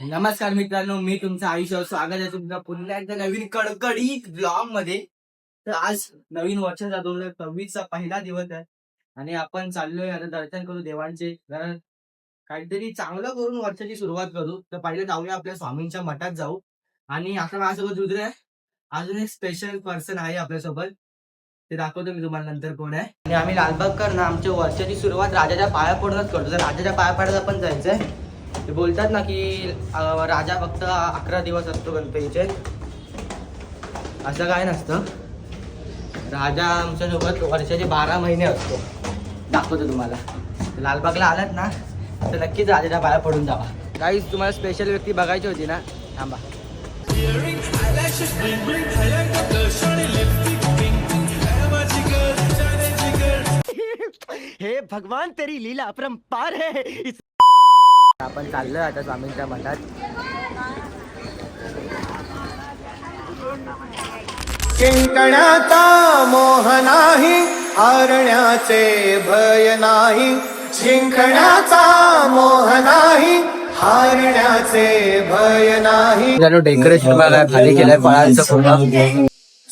नमस्कार मित्रांनो मी तुमचं आयुष्यावर स्वागत आहे. तुमचं पुन्हा एकदा नवीन कडकडीत ब्लॉगमध्ये. तर आज नवीन वर्षाचा दोन हजार सव्वीसचा पहिला दिवस आहे. आणि आपण चाललोय आता दर्शन करू देवांचे. कारण काहीतरी चांगलं करून वर्षाची सुरुवात करू. तर पहिले जाऊया आपल्या स्वामींच्या मठात जाऊ. आणि आता माझ्यासोबत रुद्र आहे. अजून एक स्पेशल पर्सन आहे आपल्यासोबत. ते दाखवतो मी तुम्हाला नंतर कोण आहे. आणि आम्ही लालबागकर ना आमच्या वर्षाची सुरुवात राजाच्या पाया पडूनच करतो. तर राजाच्या पाया पडायला पण जायचंय. ते बोलतात ना की राजा फक्त अकरा दिवस असतो गणपतीचे. असं काय नसतं. राजा आमच्यासोबत वर्षाचे बारा महिने असतो. दाखवतो तुम्हाला. लालबागला आलात ना तर नक्कीच राजाच्या पाया पडून जावा. काहीच तुम्हाला स्पेशल व्यक्ती बघायची होती ना? थांबा. हे भगवान तेरी लीला अपरंपार है. आपण चाललोय आता स्वामींच्या मठात. किंकण्याचा मोह नाही हारण्याचे भय नाही. जिंकण्याचा मोह नाही हारण्याचे भय नाही. डेकोरेशन बघा खाली केलंय फळांचं पूर्ण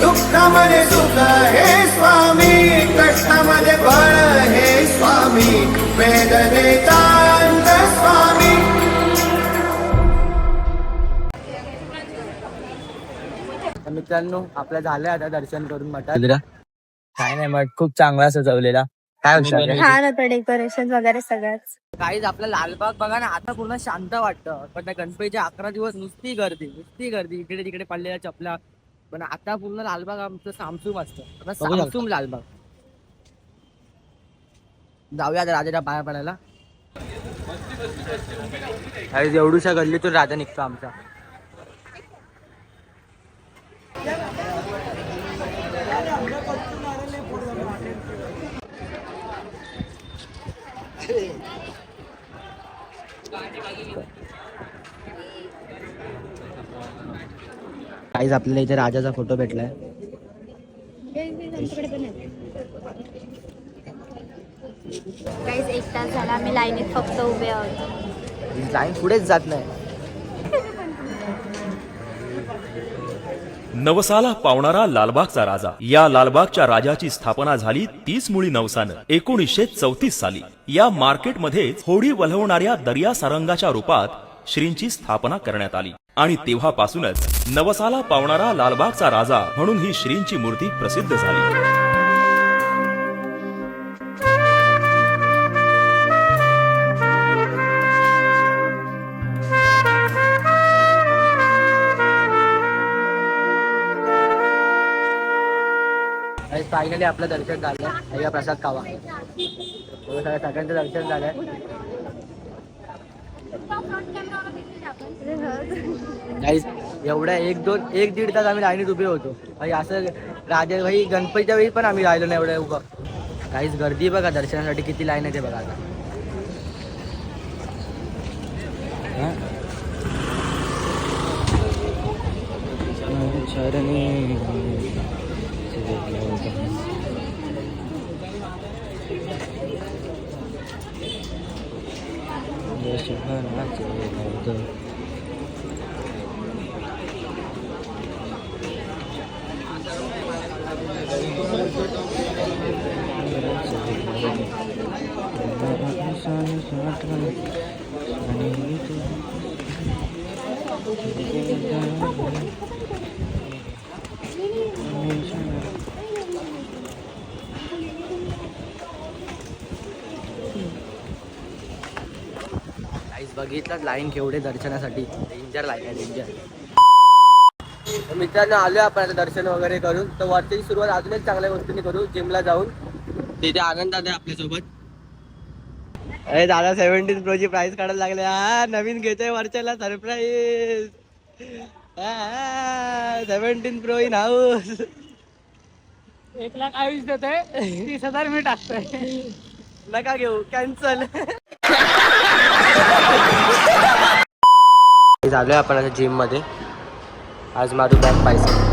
दुःखामध्ये सुख हे स्वामी कष्टामध्ये बळ हे स्वामी वेदनेचा अंत स्वामी. तर मित्रांनो आपलं झालंय आता दर्शन करून मठात. काय नाही मठ खूप चांगला सजवलेला. काय? छान होतं डेकोरेशन वगैरे सगळंच. काहीच आपला लालबाग बघा ना आता पूर्ण शांत वाटतं. पण त्या गणपतीच्या अकरा दिवस नुसती गर्दी नुसती गर्दी. इकडे तिकडे पडलेल्या चपला पण आता पूर्ण लालबाग आमचं सामसूम असतं. आता सामसूम लालबाग. जाऊया आता राजाच्या पाया पडायला. एवढूशा गल्लीतून राजा निघतो आमचा. काहीच आपल्याला इथे राजाचा फोटो भेटलाय. काहीच एक तास झाला आम्ही लाईनीत फक्त उभे आहोत. लाईन पुढेच जात नाही. नवसाला पावणारा लालबागचा राजा. या लालबागच्या राजाची स्थापना झाली तीस मुळी नवसानं. एकोणीसशे चौतीस साली. या मार्केटमध्ये होडी वलवणाऱ्या दर्या सारंगाच्या रूपात श्रींची स्थापना करण्यात आली. आणि तेव्हापासूनच नवसाला पावणारा लालबागचा राजा म्हणून ही श्रींची मूर्ती प्रसिद्ध झाली. फायनली आपलं दर्शन झालं. अय्या प्रसाद खावा. सगळ्यांचं दर्शन झालंय काहीच एवढ्या एक दोन एक दीड तास आम्ही लाईनीत उभे होतो. भाई असं राजा भाई गणपतीच्या वेळी पण आम्ही राहिलो नाही एवढं उभं. काहीच गर्दी बघा दर्शनासाठी किती लाईन आहे ते बघा आता. हा? काहीच बघितलं लाईन केवढे दर्शनासाठी. डेंजर लाईन आहे डेंजर मित्रांनो आलोय आपण आता दर्शन वगैरे करून. तर वरची सुरुवात अजून एक चांगल्या गोष्टीने करू. जिमला जाऊन. तिथे आनंद आहे आपल्यासोबत. अरे दादा सेव्हन्टीन प्रो ची प्राइस काढायला लागले. हा नवीन घेतोय वर्षाला surprise seventeen pro in house एक लाख आयुष देतोय तीस हजार मी टाकतोय. नका घेऊ कॅन्सल झालोय आपण आता जिममध्ये. आज मारू बॅक पाहिजे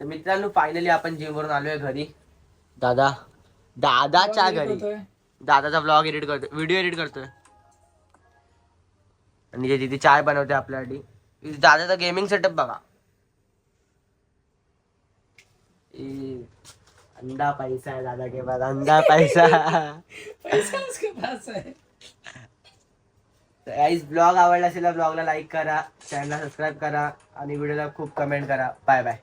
तर मित्रांनो फायनली आपण जिम वरून आलोय घरी. दादा दादाच्या घरी. दादाचा ब्लॉग एडिट करतोय. व्हिडिओ एडिट करतोय. आणि जे तिथे चाय बनवते आपल्यासाठी. दादाचा गेमिंग सेटअप बघा. ई, अंधा पैसा है दादा के पास अंधा पैसा. गाईज ब्लॉग आवडला असेल ब्लॉगला लाईक करा चॅनलला सबस्क्राईब करा आणि व्हिडिओला खूप कमेंट करा. Bye bye